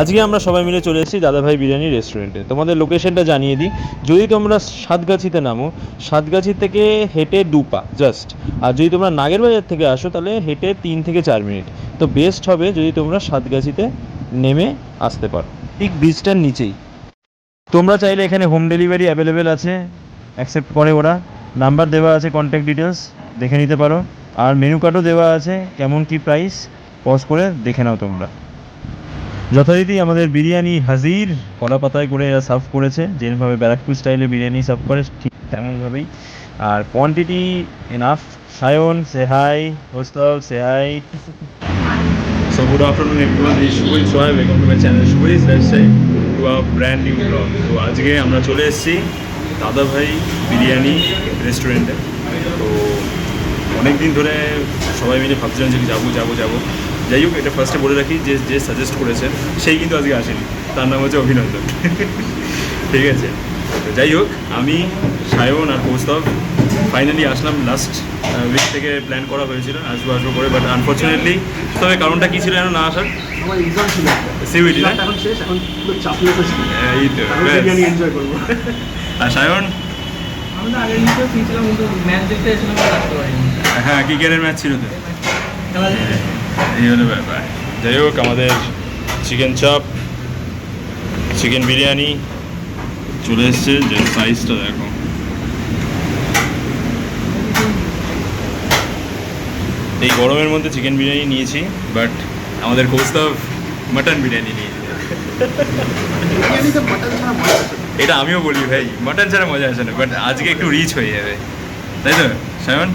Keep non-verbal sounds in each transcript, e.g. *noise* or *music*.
আজকে আমরা সবাই মিলে চলে এসেছি দাদাভাই বিরিয়ানি রেস্টুরেন্টে তোমাদের লোকেশনটা জানিয়ে দিই। যদি তোমরা সাতগাছিতে নামো, সাতগাছি থেকে হেঁটে দু পা জাস্ট আর যদি তোমরা নাগেরবাজার থেকে আসো, তাহলে হেঁটে তিন থেকে চার মিনিট। তো বেস্ট হবে যদি তোমরা সাতগাছিতে নেমে আসতে পারো। ঠিক ব্রিজটার নিচেই। তোমরা চাইলে এখানে হোম ডেলিভারি অ্যাভেলেবেল আছে। অ্যাকসেপ্ট করে ওরা। নাম্বার দেওয়া আছে কন্ট্যাক্ট ডিটেলস দেখে নিতে পারো। আর মেনু কার্ডও দেওয়া আছে, কেমন কি প্রাইস পজ করে দেখে নাও তোমরা। যথারীতি আমাদের বিরিয়ানি হাজির কলা পাতায় করে এরা সার্ভ করেছে যেভাবে ব্যারাকপুর স্টাইলে বিরিয়ানি সার্ভ করে ঠিক তেমনভাবেই। আর কোয়ান্টিটি এনাফ সায়ন সেহাই হাই সেহাই So good afternoon everyone, this is Shubhit Soy, welcome to my channel Shubhit Lifestyle to a brand new vlog. তো আজকে আমরা চলে এসেছি দাদাভাই বিরিয়ানি রেস্টুরেন্টে তো অনেক দিন ধরে সবাই মিলে ভাবছিলাম যে যাব যাব যাব। যাই হোক এটা ফার্স্টে বলে রাখি যে যে সাজেস্ট করেছে সেই কিন্তু আজকে আসেনি। তার নাম হচ্ছে অভিনন্দন। *laughs* ঠিক আছে? যাই হোক আমি সায়ন আর কৌস্তব ফাইনালি আসলাম লাস্ট উইক থেকে প্ল্যান করা হয়েছিল আসব আসব করে বাট আনফর্চুনেটলি তবে কারণটা কী ছিল যেন না আসার? আমার এক্সাম ছিল। সিউইটি না এই তো আর সায়ন? হ্যাঁ ক্রিকেটের ম্যাচ ছিল তো। এই হলো ব্যাপার যাই হোক আমাদের চিকেন চপ চিকেন বিরিয়ানি চলে এসছে যে সাইজটা দেখো এই গরমের মধ্যে চিকেন বিরিয়ানি নিয়েছি বাট আমাদের কৌস্তব মাটন বিরিয়ানি নিয়েছি। এটা আমিও বলি ভাই মাটন ছাড়া মজা আসে না বাট আজকে একটু রিচ হয়ে যাবে। তাই তো সায়ন?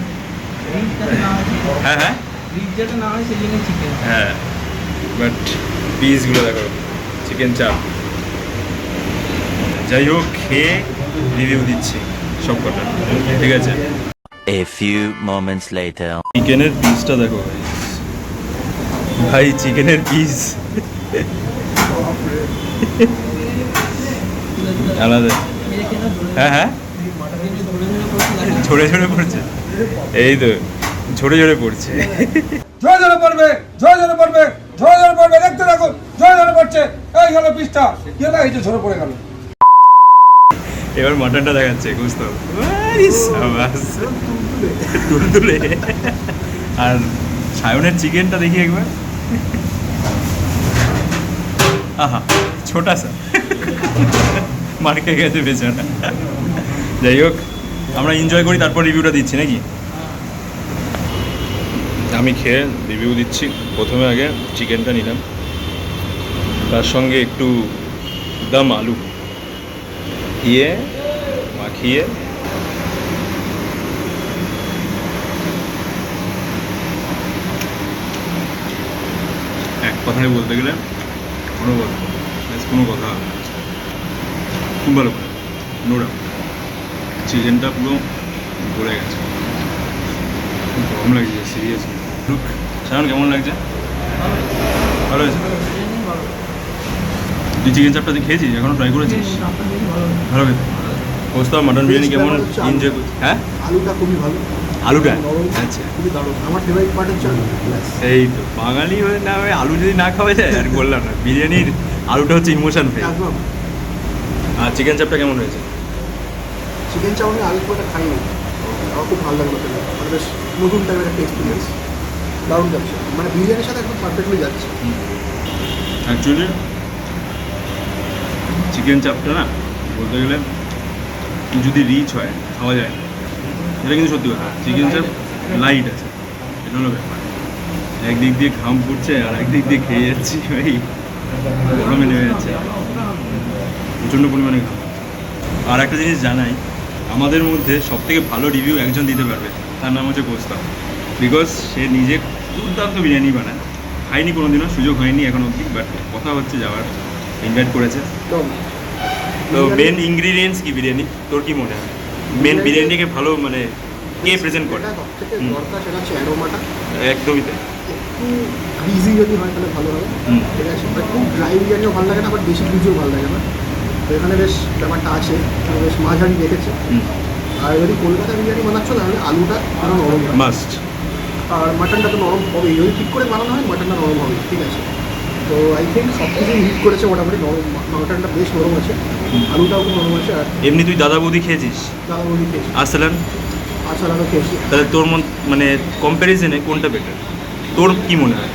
হয় হ্যাঁ। হ্যাঁ যাতে না হয় সেই জন্য চিকেন হ্যাঁ বাট পিসগুলো দেখো চিকেন চাপ যাই হোক খেয়ে রিভিউ দিচ্ছি সব কটা ঠিক আছে? A few moments later. চিকেনের পিসটা দেখো ভাই ভাই চিকেনের পিস আলাদা। হ্যাঁ হ্যাঁ? ঝরে ঝরে পড়ছে। এই তো। ঝরে ঝরে পড়ছে। জয় জয় পড়বে জয় জয় পড়বে জয় জয় পড়বে দেখতে জয় জয় পড়ছে এই গেল পিসটা এই যে ঝরে পড়ে গেল। এবার মাটনটা দেখাচ্ছে বুঝতো? তুলতুলে। আর সায়নের চিকেনটা দেখি একবার। আহা ছোটা সা মার্কে গেছে বেচারা। যাই হোক আমরা এনজয় করি তারপর রিভিউটা দিচ্ছি নাকি? আমি খেয়ে রিভিউ দিচ্ছি। প্রথমে আগে চিকেনটা নিলাম। তার সঙ্গে একটু দম আলু। দিয়ে মাখিয়ে এক কথায় বলতে গেলে কোনো কথা কোনো কথা না। খুব ভালো নোরা চিকেনটা পুরো ভরে গেছে। খুব গরম লাগছে সিরিয়াস লুক সায়ন কেমন লাগছে? ভালো হয়েছে? তুই চিকেন চাপটা তুই খেয়েছিস? এখনও ট্রাই করেছিস? ভালো খেতে পোস্তা মাটন বিরিয়ানি কেমন? এনজয় হ্যাঁ? আলুটা খুবই ভালো। আলুটা? আচ্ছা। খুবই দারুণ। আমার ফেভারিট পার্ট হচ্ছে আলু। এই তো বাঙালি হয়ে না আলু যদি না খাওয়া যায় আর বললাম না বিরিয়ানির আলুটা হচ্ছে ইমোশন ফেল আর চিকেন চাপটা কেমন হয়েছে? চিকেন চাউ আমি খুব একটা খাইনি। আমার খুব ভালো লাগল মানে বেশ নতুন টাইপের একটা এক্সপিরিয়েন্স দারুণ যাচ্ছে। মানে বিরিয়ানির সাথে একদম পারফেক্টলি যাচ্ছে। অ্যাকচুয়ালি চিকেন চাপটা না, বলতে গেলে যদি রিচ হয়, খাওয়া যায়। এটা কিন্তু সত্যি কথা। চিকেন চাপ লাইট আছে। এটা হলো ব্যাপার। একদিক দিয়ে ঘাম পড়ছে আর একদিক দিয়ে খেয়ে যাচ্ছি ভাই গরমে নেমে যাচ্ছে। প্রচণ্ড পরিমাণে ঘাম। আর একটা জিনিস জানাই, আমাদের মধ্যে সব থেকে ভালো রিভিউ একজন দিতে পারবে। তার নাম হচ্ছে কোস্তা বিকজ সে নিজে দুর্দান্ত বিরিয়ানি বানায়। খাইনি কোনোদিনও সুযোগ হয়নি এখন অবধি বাট কথা হচ্ছে যাওয়ার। ইনভাইট করেছে। তো মেন ইনগ্রিডিয়েন্টস কি বিরিয়ানি? তোর কি মনে হয়? মেন বিরিয়ানিকে ভালো মানে কে প্রেজেন্ট করে? একদমই তাই। গ্রিজি যদি হয় তাহলে ভালো হবে। ঠিক আছে? খুব ড্রাই বিরিয়ানিও ভালো লাগে না আবার বেশি গ্রিজিও ভালো লাগে না। তো এখানে বেশ ব্যাপারটা আছে বেশ মাঝারি হুম। আর যদি কলকাতা বিরিয়ানি বানাচ্ছ তাহলে আলুটা নরম মাস্ট আর মাটনটা তো নরম হবেই যদি ঠিক করে বানানো হয় মাটনটা নরম হবে ঠিক আছে? তো আই থিঙ্ক সব কিছু হিট করেছে মোটামুটি নরম মাটনটা বেশ নরম আছে আলুটাও খুব নরম আছে আর এমনি তুই দাদা বৌদি খেয়েছিস? দাদা বৌদি খেয়েছি। আর্সেলান? আচার আলু খেয়েছি। তাহলে তোর মন মানে কম্প্যারিজনে কোনটা বেটার তোর কি মনে হয়?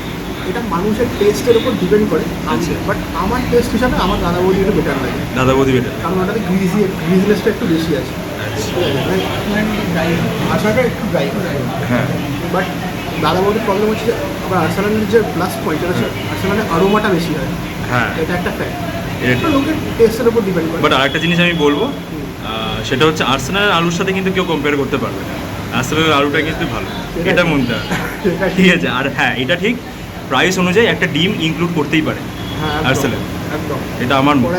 এটা মানুষের টেস্টের উপর ডিপেন্ড করে আচ্ছা। বাট আমার টেস্ট হিসাবে আমার দাদা বৌদি একটু বেটার লাগে। দাদা বৌদি বেটার কারণ ওটাতে গ্রিজি গ্রিজনেসটা একটু বেশি আছে। আচারটা একটু ড্রাই হ্যাঁ। বাট দাদা বৌদির প্রবলেম হচ্ছে আবার আর্সেলানের যে প্লাস পয়েন্ট হচ্ছে আর্সেলানের আরোমাটা বেশি হয়। হ্যাঁ। এটা একটা ফ্যাক্ট এটা লোকের টেস্টের উপর ডিপেন্ড করে। বাট আরেকটা জিনিস আমি বলব সেটা হচ্ছে আর্সেনাল আলুর সাথে কিন্তু কেউ কম্পেয়ার করতে পারবে না। আর্সেনাল আলুটা কিন্তু ভালো। এটা এটা ঠিক। *laughs* আছে। আর হ্যাঁ এটা ঠিক। প্রাইস অনুযায়ী একটা ডিম ইনক্লুড করতেই পারে হ্যাঁ একদম, আর্সেনাল একদম। এটা আমার মত।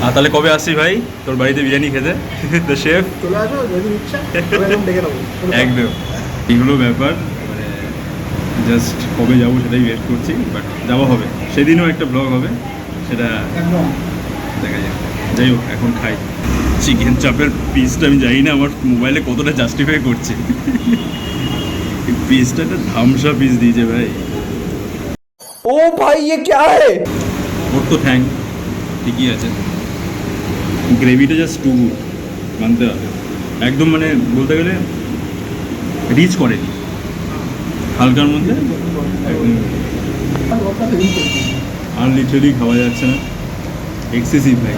করাই যায় আর তাহলে কবে আসছিস ভাই তোর বাড়িতে বিরিয়ানি খেতে *laughs* তো শেফ চলে আসো যদি ইচ্ছা তবে একদম ডেকে নেবো কোনো একদম এগুলো ব্যাপার মানে জাস্ট কবে যাবো সেটাই ওয়েট করছি বাট যাওয়া হবে সেদিনও একটা ব্লগ হবে সেটা একদম দেখা যাক যাই হোক এখন খাই চিকেন চাপের পিসটা আমি জানি না আমার মোবাইলে কতটা জাস্টিফাই করছে পিসটা একটা ধামসা পিস দিয়েছে ভাই ओ भाई ये क्या है ওর তো ঠ্যাং ঠিকই আছে গ্রেভিটা জাস্ট টু গুড মানতে হবে। একদম মানে বলতে গেলে রিচ করেনি। হালকার মধ্যে আর লিটারেলি খাওয়া যাচ্ছে না। এক্সেসিভ ভাই।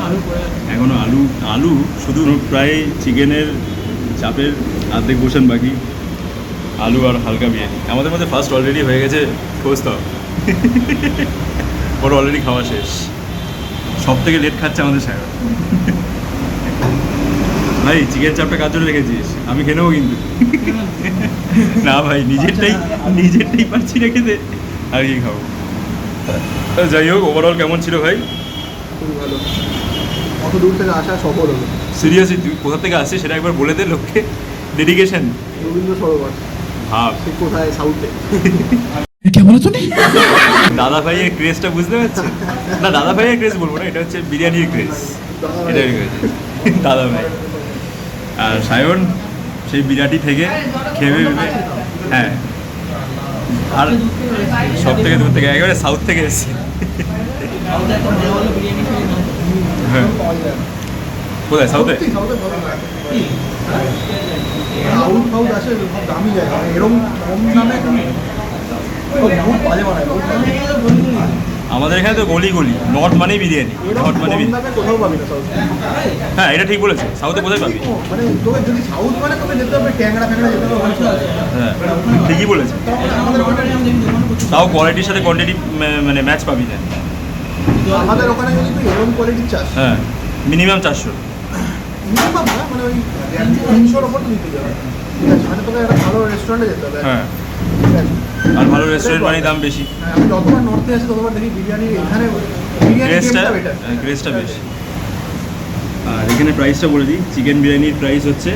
এখনও আলু আলু শুধু প্রায় চিকেনের চাপের আর্ধেক পোর্শন বাকি। আলু আর হালকা বিরিয়ানি। আমাদের মধ্যে ফার্স্ট অলরেডি হয়ে গেছে খোঁজতাম *laughs* ওর অলরেডি খাওয়া শেষ। সব থেকে লেট খাচ্ছে আমাদের সাহেব ভাই চিকেন চাপটা কার জন্য রেখেছিস? আমি খেয়ে নেব কিন্তু। *laughs* না ভাই নিজেরটাই নিজেরটাই পারছি না খেতে আর কি খাব? যাই হোক ওভারঅল কেমন ছিল ভাই? খুবই ভালো। অত দূর থেকে আসা সফল হলো। সিরিয়াসলি তুই কোথা থেকে আসছিস সেটা একবার বলে দে লোককে। ডেডিকেশন রবীন্দ্র সরোবর। ভাব। কোথায়? সাউথে দাদা ভাইয়ের ক্রেজটা বুঝতে পারছেন না দাদা ভাইয়ের ক্রেজ বলব না এটা হচ্ছে বিরিয়ানির ক্রেজ এটাই দাদা ভাই। আর সায়ন সেই বিরাটি থেকে খেয়ে হ্যাঁ। আর সব থেকে দূর থেকে, একেবারে সাউথ থেকে এসেছি। হ্যাঁ। কোথায় সাউথে। এরকম আমাদের এখানে তো গলি গলি নর্থ মানে বিরিয়ানি নর্থ মানে বিরিয়ানি। কোথাও পাবি না সাউথে হ্যাঁ এটা ঠিক বলেছে সাউথে কোথায় পাবি? মানে তোকে যদি সাউথ মানে তোকে যেতে হবে ট্যাংরা ফ্যাংরা যেতে হবে হ্যাঁ ঠিকই বলেছে। তাও কোয়ালিটির সাথে কোয়ান্টিটি মানে ম্যাচ পাবি না। আমাদের ওখানে যদি তুই এরকম কোয়ালিটির চাস হ্যাঁ মিনিমাম চারশো। মিনিমাম না মানে ওই তিনশোর ওপর তো নিতে যাবে। ঠিক আছে মানে তোকে একটা ভালো রেস্টুরেন্টে যেতে হবে। হ্যাঁ। আর ভালো রেস্টুরেন্ট মানে দাম বেশি। হ্যাঁ, আমি যতবার নর্থে আছি ততবার দেখি বিরিয়ানি এখানে গ্রেসটা গ্রেসটা বেশি। আর এখানে প্রাইসটা বলে দিই। চিকেন বিরিয়ানির প্রাইস হচ্ছে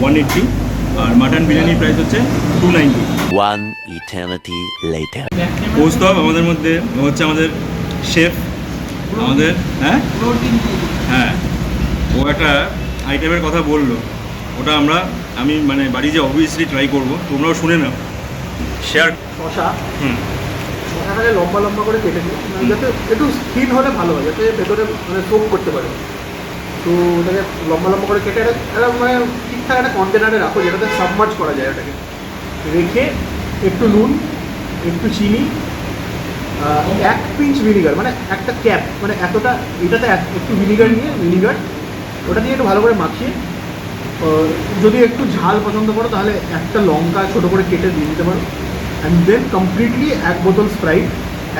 ওয়ান এইট্টি আর মাটন বিরিয়ানির প্রাইস হচ্ছে two ninety one eternity later. Koustav আমাদের মধ্যে হচ্ছে আমাদের শেফ আমাদের হ্যাঁ? হ্যাঁ। ও একটা আইটেমের কথা বলল। ওটা আমরা আমি মানে বাড়ি যে অবভিয়াসলি ট্রাই করব তোমরাও শুনে নাও। শেয়ার শশা। হুম। শশাটাকে লম্বা লম্বা করে কেটে দিই মানে যাতে একটু স্কিন হলে ভালো হয় যাতে ভেতরে মানে সোপ করতে পারে। তো ওটাকে লম্বা লম্বা করে কেটে একটা মানে ঠিকঠাক একটা কন্টেনারে রাখো যেটাতে সাবমার্জ করা যায় ওটাকে। রেখে একটু নুন একটু চিনি এক পিঞ্চ ভিনিগার মানে একটা ক্যাপ মানে এতটা এটাতে একটু ভিনিগার নিয়ে ভিনিগার ওটা দিয়ে একটু ভালো করে মাখিয়ে যদি একটু ঝাল পছন্দ করো তাহলে একটা লঙ্কা ছোট করে কেটে দিয়ে দিতে পারো। অ্যান্ড দেন কমপ্লিটলি এক বোতল স্প্রাইট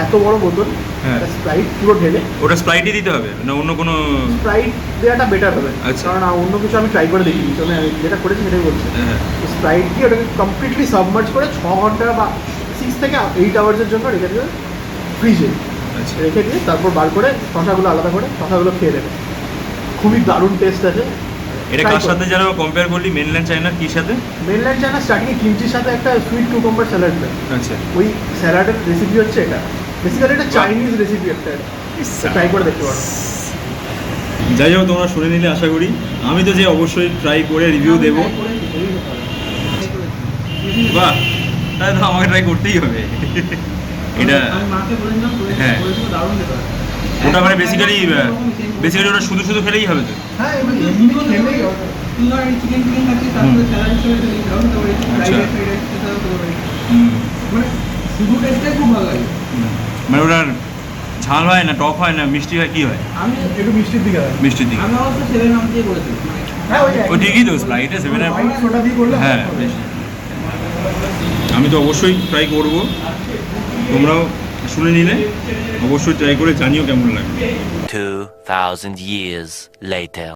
এত বড় বোতল হ্যাঁ। স্প্রাইট পুরো ঢেলে। ওটা স্প্রাইটই দিতে হবে? না অন্য কোনো স্প্রাইট দেওয়াটা বেটার হবে। আচ্ছা। কারণ অন্য কিছু আমি ট্রাই করে দেখিনি। তো আমি যেটা করেছি সেটাই বলছি। হ্যাঁ স্প্রাইট দিয়ে ওটাকে কমপ্লিটলি সাবমার্জ করে ছ ঘণ্টা বা সিক্স থেকে এইট আওয়ার্সের জন্য রেখে দেবে ফ্রিজে আচ্ছা। রেখে দিয়ে তারপর বার করে শশাগুলো আলাদা করে শশাগুলো খেয়ে দেবে খুবই দারুণ টেস্ট আছে। এটা কার সাথে যেন কম্পেয়ার করলি? মেনল্যান্ড চায়নার কি সাথে? মেনল্যান্ড চায়না স্টার্টিংয়ে কিমচির সাথে একটা সুইট কুকুম্বার স্যালাড দেয়। আচ্ছা। ওই স্যালাডের রেসিপি হচ্ছে এটা। বেসিক্যালি এটা চাইনিজ রেসিপি একটা। ট্রাই করে দেখতে পারো। যাই হোক তোমরা শুনে নিলে আশা করি। আমি তো যে অবশ্যই ট্রাই করে রিভিউ দেবো। বাহ। তাহলে তো আমাকে ট্রাই করতেই হবে। এটা হ্যাঁ। ওটা মানে বেসিক্যালি বেসিক্যালি ওটা শুধু শুধু খেলেই হবে তো? মানে শুধু টেস্টটাই খুব ভালো লাগে। মানে ওটার ঝাল হয় না টক হয় না মিষ্টি হয় কি হয়? আমি একটু মিষ্টির দিকে মিষ্টির দিকে। আমি অবশ্য সেভেন আপ দিয়ে করেছিলাম মানে হ্যাঁ ও ঠিকই তো স্প্রাইটে সোডা দিয়ে করলে হ্যাঁ। আমি তো অবশ্যই ট্রাই করব। তোমরাও শুনে নিলে অবশ্যই ট্রাই করে জানিও কেমন লাগে। 2,000 years later.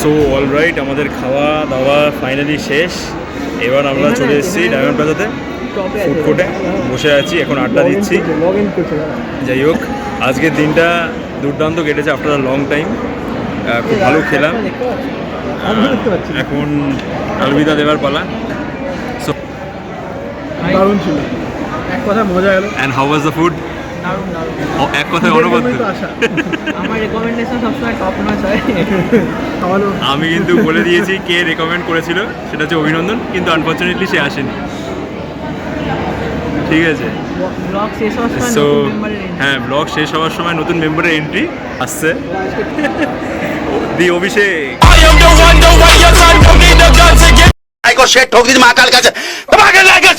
সো অলরাইট আমাদের খাওয়া দাওয়া ফাইনালি শেষ। এবার আমরা চলে এসেছি ডায়মন্ড প্লাজাতে ফুড কোর্টে বসে আছি এখন আড্ডা দিচ্ছি। যাই হোক আজকের দিনটা দুর্দান্ত কেটেছে আফটার আ লং টাইম খুব ভালো খেলাম। দেখতে পাচ্ছি না। এখন আলবিদা দেওয়ার পালা। সো দারুণ ছিল। মজা হাউ ওয়াজ দ্য ফুড এক কথায় *laughs* *laughs* আমি কিন্তু বলে দিয়েছি কে রেকমেন্ড করেছিল সেটা হচ্ছে অভিনন্দন কিন্তু আনফর্চুনেটলি সে আসেনি। ঠিক আছে। সো হ্যাঁ ব্লগ শেষ হওয়ার সময় নতুন মেম্বারের এন্ট্রি আসছে। দি অভিষেক শেঠ ঠোক দিদি মা কাল কাছে তোমাকে লাগে